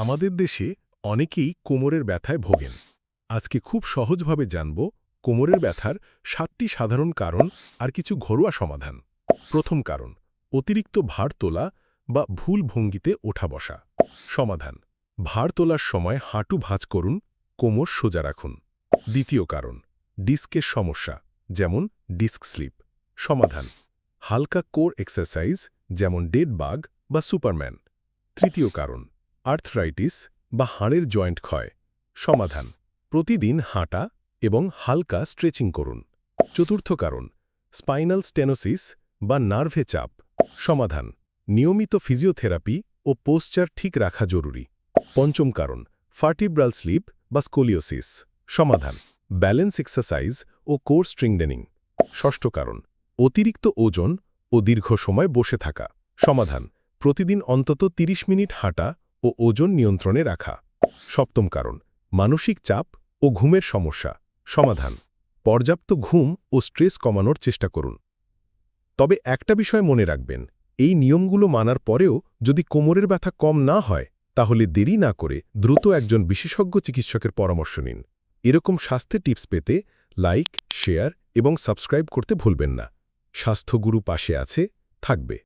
আমাদের দেশে অনেকেই কোমরের ব্যথায় ভোগেন। আজকে খুব সহজভাবে জানব কোমরের ব্যথার সাতটি সাধারণ কারণ আর কিছু ঘরোয়া সমাধান। প্রথম কারণ, অতিরিক্ত ভার তোলা বা ভুল ভঙ্গিতে ওঠা বসা। সমাধান, ভার তোলার সময় হাঁটু ভাঁজ করুন, কোমর সোজা রাখুন। দ্বিতীয় কারণ, ডিস্কের সমস্যা, যেমন ডিস্ক স্লিপ। সমাধান, হালকা কোর এক্সারসাইজ, যেমন ডেড বাগ বা সুপারম্যান। তৃতীয় কারণ আর্থরাইটিস বা হাড়ের জয়েন্ট ক্ষয়। সমাধান, প্রতিদিন হাঁটা এবং হালকা স্ট্রেচিং করুন। চতুর্থ কারণ, স্পাইনাল স্টেনোসিস বা নার্ভে চাপ। সমাধান, নিয়মিত ফিজিওথেরাপি ও পোস্চার ঠিক রাখা জরুরি। পঞ্চম কারণ, ফার্টিব্রাল স্লিপ বা স্কোলিওসিস। সমাধান, ব্যালেন্স এক্সারসাইজ ও কোর স্ট্রিংডেনিং ষষ্ঠ কারণ, অতিরিক্ত ওজন ও দীর্ঘ সময় বসে থাকা। সমাধান, প্রতিদিন অন্তত ৩০ মিনিট হাঁটা ও ওজন নিয়ন্ত্রণে রাখা। সপ্তম কারণ, মানসিক চাপ ও ঘুমের সমস্যা। সমাধান, পর্যাপ্ত ঘুম ও স্ট্রেস কমানোর চেষ্টা করুন। তবে একটা বিষয় মনে রাখবেন, এই নিয়মগুলো মানার পরেও যদি কোমরের ব্যথা কম না হয়, তাহলে দেরি না করে দ্রুত একজন বিশেষজ্ঞ চিকিৎসকের পরামর্শ নিন। এরকম স্বাস্থ্যের টিপস পেতে লাইক, শেয়ার এবং সাবস্ক্রাইব করতে ভুলবেন না। স্বাস্থ্যগুরু পাশে আছে, থাকবে।